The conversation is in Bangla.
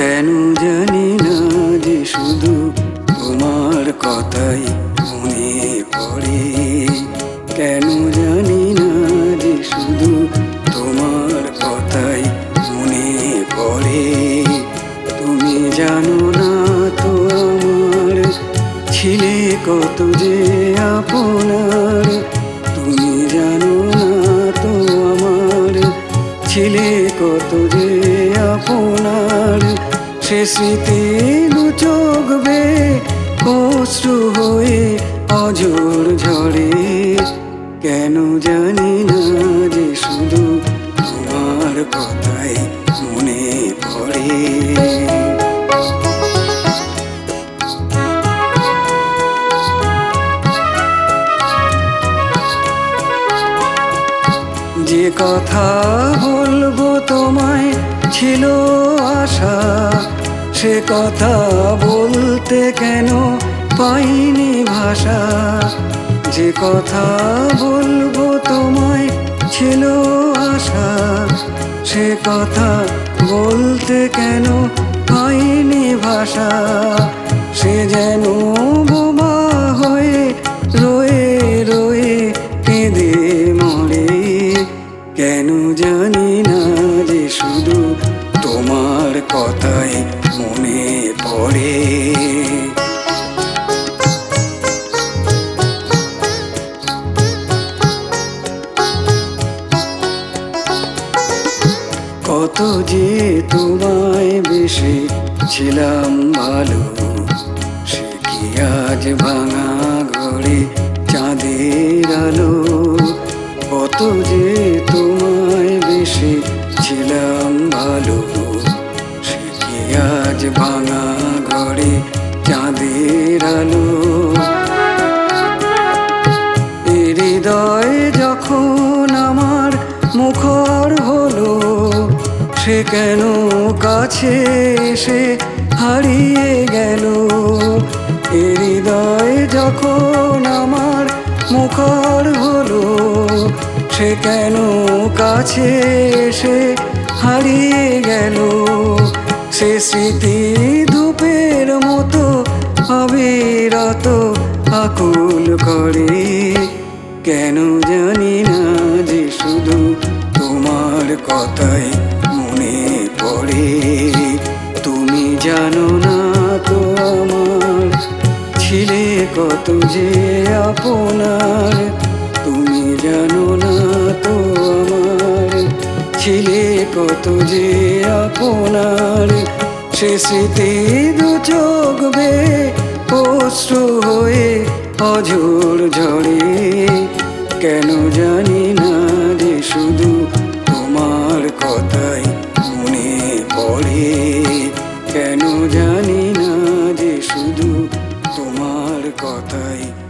জানি না যে শুধু তোমার কথাই মনে পড়ে? কেন জানি না যে শুধু তোমার কথাই মনে পড়ে? তুমি জানো না তো আমার ছিলে কত যে আপনার? তুমি জানো না তো আমার ছিলে কত যে সে স্মৃতি দু চোখ বে অশ্রু হয়ে অঝোর ঝরে কেন জানি না যে শুধু তোমার কথাই মনে পড়ে। যে কথা বলব তোমায় ছিল আশা সে কথা বলতে কেন পাইনি ভাষা? যে কথা বলব তোমায় ছিল আশা। সে কথা বলতে কেন পাইনি ভাষা? সে যেন বোমা হয়ে রয়ে রয়ে কেঁদে মরে। কেন জানি মনে পড়ে। কত যে তোমায় বেশি ছিলাম ভালো, সে কি আজ ভাঙা ঘরে চাঁদের আলো? কত যে ভাঙা ঘরে চাঁদের আলো। হৃদয় যখন আমার মুখর হলো, সে কেন কাছে এসে হারিয়ে গেল? হৃদয় যখন আমার মুখর হলো, সে কেন কাছে এসে হারিয়ে গেল? সে স্মৃতি ধূপের মতো অবিরত আকুল করে। কেন জানি না যে শুধু তোমার কথাই মনে পড়ে। তুমি জানো না তো আমার ছিলে কত যে আপনার। তুমি জানো না তো আমার ছিলে কত যে আপনার। সে স্মৃতি দু চোখ অশ্রু হয়ে অঝোর ঝরে কেন জানি না যে শুধু তোমার কথাই মনে পড়ে। কেন জানি না যে শুধু তোমার কথাই